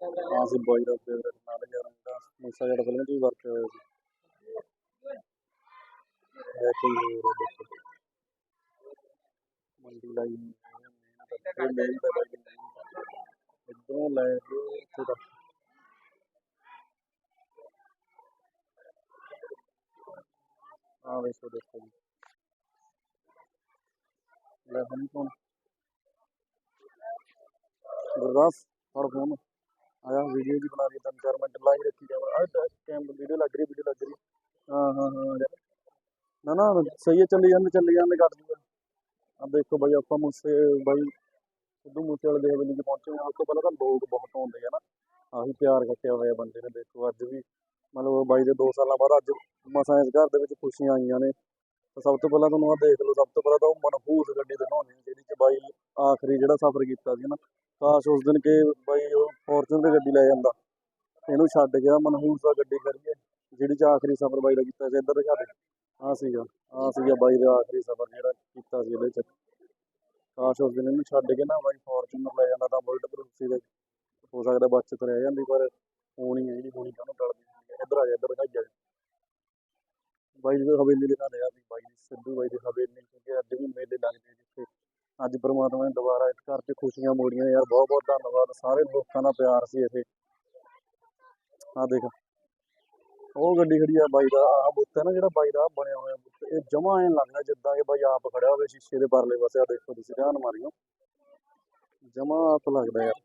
ਹਾਂ ਸੀ ਬਾਈ ਦਾ ਫੇਵਰੇਟ ਨਾਲ ਯਾਰ ਦਾ ਮੂਸਾ ਜਿਹੜਾ ਫਿਲਮ 'ਚ ਵੀ ਵਰਤਿਆ ਹੋਇਆ ਸੀ ਇਹ ਕੋਈ ਹੋਰ ਆ ਦੇਖੋ ਮੰਡੀ ਲਾਈ ਹੋਈ ਹੈ, ਮਿਹਨਤ ਇਹ ਮਿਹਨਤ ਹੈ ਬਾਈ ਦੀ ਮਿਹਨਤ। ਇੱਧਰੋਂ ਲੈ ਕੇ ਇੱਥੇ ਤੱਕ ਆ ਵੇਖੋ ਦੇਖੋ ਜੀ ਲੈ ਹੁਣ ਕੌਣ ਗੁਰਦਾਸ ਫੜ ਫੋਨ ਆਇਆ ਵੀਡੀਓ ਜੀ ਬਣਾ ਲਈ ਤਿੰਨ ਚਾਰ ਮਿੰਟ ਲਾਈ ਰੱਖੀ ਜਾਵਾ। ਆ ਕੈਮ ਵੀਡੀਓ ਲੱਗ ਰਹੀ ਵੀਡੀਓ ਲੱਗ ਰਹੀ। ਹਾਂ ਹਾਂ ਹਾਂ ਨਾ ਨਾ, ਸਹੀ ਹੈ, ਚੱਲੀ ਜਾਂਦੇ ਚੱਲੀ ਜਾਂਦੇ ਕੱਟ ਦੂਗਾ ਆ ਦੇਖੋ ਬਾਈ, ਆਪਾਂ ਮੂਸੇ, ਬਾਈ, ਸਿੱਧੂ ਮੂਸੇ ਵਾਲੇ ਦੇ ਹਵੇਲੀ ਪਹੁੰਚੇ ਹਾਂ ਉਸ ਤੋਂ ਪਹਿਲਾਂ ਤਾਂ ਲੋਕ ਬਹੁਤ ਆਉਂਦੇ ਆ ਨਾ। ਆਹੀ ਪਿਆਰ ਕੱਟਿਆ ਹੋਇਆ ਬੰਦੇ ਨੇ, ਦੇਖੋ ਅੱਜ ਵੀ। ਮਤਲਬ ਬਾਈ ਦੇ 2 ਸਾਲਾਂ ਬਾਅਦ ਅੱਜ ਮਸਾਂ ਇਸ ਘਰ ਦੇ ਵਿੱਚ ਖੁਸ਼ੀਆਂ ਆਈਆਂ ਨੇ। ਤਾਂ ਸਭ ਤੋਂ ਪਹਿਲਾਂ ਤੁਹਾਨੂੰ ਆ ਦੇਖ ਲਓ, ਸਭ ਤੋਂ ਪਹਿਲਾਂ ਤਾਂ ਉਹ ਮਨਹੂਸ ਗੱਡੀ ਦਿਖਾਉਣੀ ਜਿਹੜੀ ਚ ਬਾਈ ਆਖਰੀ ਜਿਹੜਾ ਸਫ਼ਰ ਕੀਤਾ ਸੀ ਨਾ, ਕਾਸ਼ ਉਸ ਦਿਨ ਕਿ ਬਾਈ ਉਹ ਫੋਰਚੂਨਰ ਗੱਡੀ ਲੈ ਜਾਂਦਾ। ਇਹਨੂੰ ਛੱਡ ਗਿਆ ਮਨਹੂਸ ਦਾ ਗੱਡੀ ਕਰੀਏ ਜਿਹੜੀ ਚ ਆਖਰੀ ਸਫ਼ਰ ਬਾਈ ਦਾ ਕੀਤਾ ਸੀ, ਇੱਧਰ ਦਿਖਾ ਦੇ। ਆ ਸੀਗਾ ਆ ਸੀਗਾ ਬਾਈ ਦਾ ਆਖਰੀ ਸਫ਼ਰ ਜਿਹੜਾ ਕੀਤਾ ਸੀ ਇਹਦੇ ਚ ਕਾਸ਼ ਉਸ ਦਿਨ ਇਹਨੂੰ ਛੱਡ ਕੇ ਨਾ ਬਾਈ ਫੋਰਚੂਨਰ ਲੈ ਜਾਂਦਾ ਤਾਂ ਬੁਲਟ ਪ੍ਰੂਫ ਸੀ ਹੋ ਸਕਦਾ ਬਚਤ ਰਹਿ ਜਾਂਦੀ, ਪਰ ਹੋਣੀ ਹੈ ਜਿਹੜੀ, ਹੋਣੀ ਕਾਹਨੂੰ ਟਲਦੀ ਹੁੰਦੀ ਹੈ। ਇੱਧਰ ਆ ਜਾ ਇੱਧਰ ਦਿਖਾਈ ਜਾ ਬਾਈ ਦੀ ਹਵੇਲੀ ਨਾਲ ਲਿਆ ਵੀ ਬਾਈ ਸਿੱਧੂ ਬਾਈ ਦੀ ਹਵੇਲੀ ਕਿਉਂਕਿ ਅੱਜ ਵੀ ਮੇਲੇ ਲੱਗਦੇ ਜਿੱਥੇ। ਅੱਜ ਪ੍ਰਮਾਤਮਾ ਨੇ ਦੁਬਾਰਾ ਇਸ ਘਰ 'ਚ ਖੁਸ਼ੀਆਂ ਮੋੜੀਆਂ ਯਾਰ, ਬਹੁਤ ਬਹੁਤ ਧੰਨਵਾਦ, ਸਾਰੇ ਲੋਕਾਂ ਦਾ ਪਿਆਰ ਸੀ ਇਹ ਆ ਦੇਖ, ਉਹ ਗੱਡੀ ਖੜੀ ਆ ਬਾਈ ਦਾ, ਆਹ ਬੁੱਤ ਹੈ ਨਾ ਜਿਹੜਾ ਬਾਈ ਦਾ ਬਣਿਆ ਹੋਇਆ ਬੁੱਤ, ਇਹ ਜਮਾ ਐਂ ਲੱਗਦਾ ਜਿੱਦਾਂ ਕਿ ਬਾਈ ਆਪ ਖੜਿਆ ਹੋਵੇ ਸ਼ੀਸ਼ੇ ਦੇ ਪਰਲੇ ਪਾਸੇ ਆ ਦੇਖੋ ਤੁਸੀਂ ਧਿਆਨ ਮਾਰਿਓ। ਜਮਾ ਆਪ ਲੱਗਦਾ ਯਾਰ,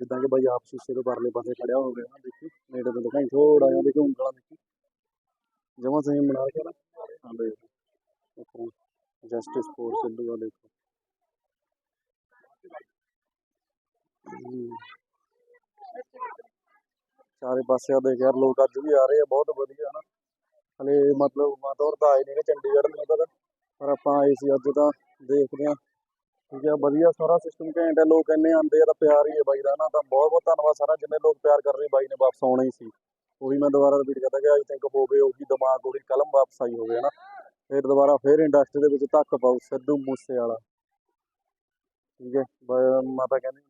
ਜਿੱਦਾਂ ਕਿ ਬਾਈ ਆਪ ਸ਼ੀਸ਼ੇ ਦੇ ਪਰਲੇ ਪਾਸੇ ਖੜਿਆ ਹੋਵੇ ਨਾ, ਦੇਖੀ, ਨੇੜੇ ਤੋਂ ਦਿਖਾਈ ਥੋੜਾ ਜਿਹਾ ਦੇਖੋ ਉਂਗਲਾਂ ਦੇਖੀ। ਜਮਾ ਸਹੀ ਬਣਾ ਕੇ ਨਾ ਆ ਦੇਖੋ ਜਸਟਿਸ ਫੋਰ ਸਿੱਧੂ ਆ, ਦੇਖੋ। ਚਾਰੇ ਪਾਸੇ ਆ ਦੇਖ ਯਾਰ, ਲੋਕ ਅੱਜ ਵੀ ਆ ਰਹੇ ਆ, ਬਹੁਤ ਵਧੀਆ ਨਾ ਹਲੇ ਮਤਲਬ ਮਾਤੌਰ ਤਾਂ ਆਏ ਨੇ ਚੰਡੀਗੜ੍ਹ ਨੂੰ ਤੱਕ ਪਰ ਆਪਾਂ ਆਏ ਸੀ ਅੱਜ ਤਾਂ ਦੇਖਦੇ ਆ। ਠੀਕ ਹੈ ਵਧੀਆ ਸਾਰਾ ਸਿਸਟਮ ਘੈਂਟ ਹੈ ਲੋਕ ਇੰਨੇ ਆਉਂਦੇ ਆ, ਤਾਂ ਪਿਆਰ ਹੀ ਹੈ ਬਾਈ ਦਾ ਨਾ ਤਾਂ ਬਹੁਤ ਬਹੁਤ ਧੰਨਵਾਦ ਸਾਰਾ ਜਿੰਨੇ ਲੋਕ ਪਿਆਰ ਕਰ ਰਹੇ ਬਾਈ ਨੇ ਵਾਪਸ ਆਉਣਾ ਹੀ ਸੀ। ਉਹੀ ਮੈਂ ਦੁਬਾਰਾ ਰਿਪੀਟ ਕਰਦਾ ਕਿ ਆਈ ਥਿੰਕ ਹੋਵੇ, ਉਹੀ ਦਿਮਾਗ, ਉਹੀ ਕਲਮ ਵਾਪਸ ਆਈ ਹੋਵੇ ਨਾ ਫਿਰ ਦੁਬਾਰਾ ਫਿਰ ਇੰਡਸਟਰੀ ਦੇ ਵਿੱਚ ਧੱਕ ਪਾਉ ਸਿੱਧੂ ਮੂਸੇ ਵਾਲਾ ਠੀਕ ਹੈ? ਬ- ਮਾਤਾ ਕਹਿੰਦੀ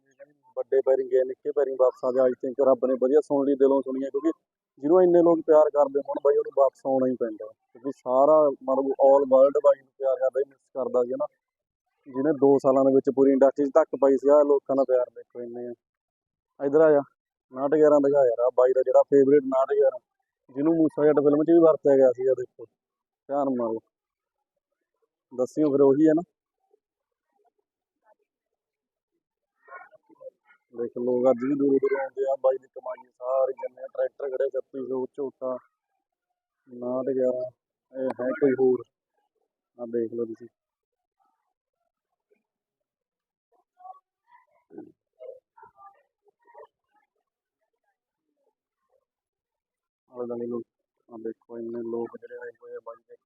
ਵੱਡੇ ਪੈਰੀ ਗਏ, ਨਿੱਕੇ ਪੈਰੀ ਵਾਪਸ ਆ ਜਾ ਆਈ ਥਿੰਕ ਰੱਬ ਨੇ ਵਧੀਆ ਸੁਣ ਲਈ, ਦਿਲੋਂ ਸੁਣੀ ਕਿਉਂਕਿ ਜਿਹਨੂੰ ਇੰਨੇ ਲੋਕ ਪਿਆਰ ਕਰਦੇ ਹੋਣ, ਬਾਈ ਉਹਨੂੰ ਵਾਪਸ ਆਉਣਾ ਹੀ ਪੈਂਦਾ। ਕਿਉਂਕਿ ਸਾਰਾ ਮਤਲਬ ਆਲ ਵਰਲਡ ਬਾਈ ਨੂੰ ਪਿਆਰ ਕਰਦਾ ਹੀ ਮਿਸ ਕਰਦਾ ਸੀ ਨਾ ਜਿਹਨੇ 2 ਸਾਲਾਂ ਦੇ ਵਿੱਚ ਪੂਰੀ ਇੰਡਸਟਰੀ 'ਚ ਧੱਕ ਪਾਈ ਸੀ ਆ ਲੋਕਾਂ ਦਾ ਪਿਆਰ ਦੇਖੋ, ਇੰਨੇ ਆ। ਇੱਧਰ ਆ ਜਾ। ਨਾਟ 11 ਦਿਖਾ ਯਾਰ ਆ ਬਾਈ ਦਾ ਜਿਹੜਾ ਫੇਵਰੇਟ ਨਾਟ 11 ਜਿਹਨੂੰ ਮੂਸਾ ਜੱਟ ਫਿਲਮ 'ਚ ਵੀ ਵਰਤਿਆ ਗਿਆ ਸੀਗਾ ਦੇਖੋ ਧਿਆਨ ਮਾਰੋ ਦੱਸਿਓ ਫਿਰ ਉਹੀ ਹੈ ਨਾ। ਦੇਖ ਲੋਕ ਅੱਜ ਵੀ ਦੂਰੋਂ ਦੂਰੋਂ ਆਉਂਦੇ ਆ, ਬਾਈ ਦੀ ਕਮਾਈ ਸਾਰੀ ਜਿੰਨੇ ਟਰੈਕਟਰ ਖੜੇ 3600 ਝੋਟਾ ਨਾਟ 11 ਇਹ ਹੈ ਕੋਈ ਹੋਰ? ਆ ਦੇਖ ਲਓ ਤੁਸੀਂ। ਆਲੇ ਲੋਕ ਆ ਦੇਖੋ ਇੰਨੇ ਲੋਕ ਜਿਹੜੇ ਆਏ ਹੋਏ ਆ ਬਾਈ ਦੇ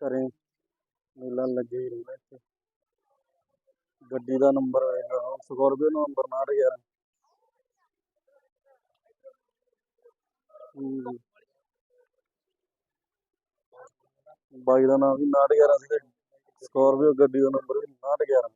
ਘਰੇ। ਮੇਲਾ ਲੱਗੇ ਹੀ ਰਹਿੰਦਾ ਇੱਥੇ। ਗੱਡੀ ਦਾ ਨੰਬਰ ਹੈਗਾ ਸਕਾਰਪੀਓ ਨੰਬਰ 911 ਹੂੰ। ਬਾਈ ਦਾ ਨਾਮ ਵੀ 911 ਸੀਗਾ। ਸਕਾਰਪੀਓ ਗੱਡੀ ਦਾ ਨੰਬਰ ਵੀ 911